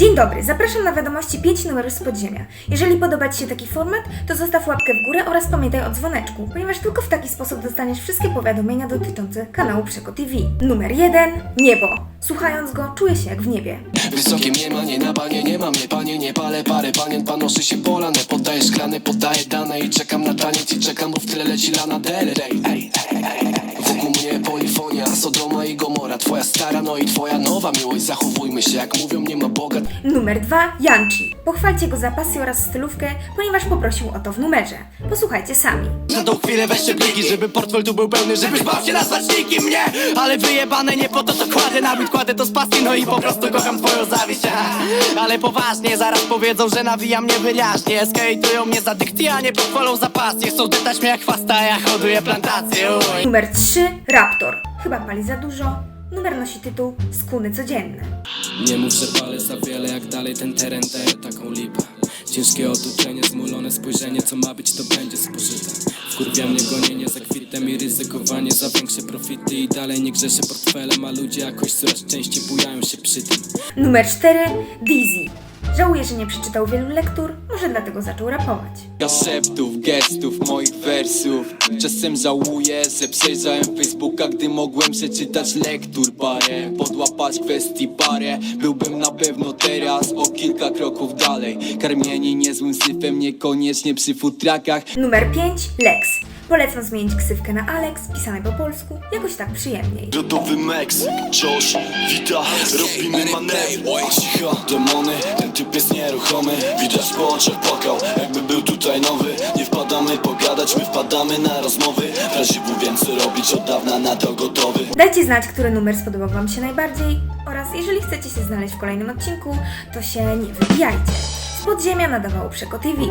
Dzień dobry, zapraszam na wiadomości 5 numerów z podziemia. Jeżeli podoba Ci się taki format, to zostaw łapkę w górę oraz pamiętaj o dzwoneczku, ponieważ tylko w taki sposób dostaniesz wszystkie powiadomienia dotyczące kanału Przeko TV. Numer 1. Niebo. Słuchając go, czuję się jak w niebie. Wysokie mnie ma, nie na panie, nie mam, nie panie, nie palę parę panien, panoszy się polane, poddaję szklane, poddaję dane i czekam na taniec i czekam, bo w tyle leci lana del Rey. Wokół mnie polifonia, Sodoma i Gomora, twoja stara, no i twoja nowa miłość, zachowujmy się jak mówią, nie ma Boga, Numer 2. Janchi. Pochwalcie go za pasję oraz stylówkę, ponieważ poprosił o to w numerze. Posłuchajcie sami. Na tą chwilę weźcie pliki, żeby portfel tu był pełny Żebyś bał się nazwać nikim mnie Ale wyjebane nie po to co kładę na bit Kładę to z paski, no i po prostu kocham twoją zawiść ha. Ale poważnie, zaraz powiedzą, że nawijam mnie wyraźnie Skejtują mnie za dykty, a nie pochwalą za pasję Chcą dytać mnie jak chwasta, ja hoduję plantację uj. Numer 3. Raptor. Chyba pali za dużo. Numer nosi tytuł Skuny codzienne. Nie mów, że palę za wiele, jak dalej ten teren daje taką lipę Ciężkie otoczenie, zmulone spojrzenie, co ma być to będzie spożyte Wkurwia mnie gonienie za kwitem i ryzykowanie za większe profity I dalej nie grzeszę portfelem, a ludzie jakoś coraz częściej bujają się przy tym Numer 4. Dizzy. Żałuję, że nie przeczytał wielu lektur, może dlatego zaczął rapować. Konceptów, gestów, moich wersów Czasem żałuję, że przejrzałem Facebooka Gdy mogłem przeczytać lektur parę Podłapać kwestii parę Byłbym na pewno teraz o kilka kroków dalej Karmieni niezłym syfem, niekoniecznie przy futrakach Numer 5. Lex. Polecam zmienić ksywkę na Alex, pisane po polsku, jakoś tak przyjemniej. Gotowy Meksyk, Josh, Wita, robimy manewry. Cicho, demony, ten typ jest nieruchomy. Widać po oczach płakał, jakby był tutaj nowy. Nie wpadamy pogadać, my wpadamy na rozmowy. W razie był więcej robić, od dawna na to gotowy. Dajcie znać, który numer spodobał Wam się najbardziej. Oraz jeżeli chcecie się znaleźć w kolejnym odcinku, to się nie wybijajcie. Z podziemia nadawało Przeko TV.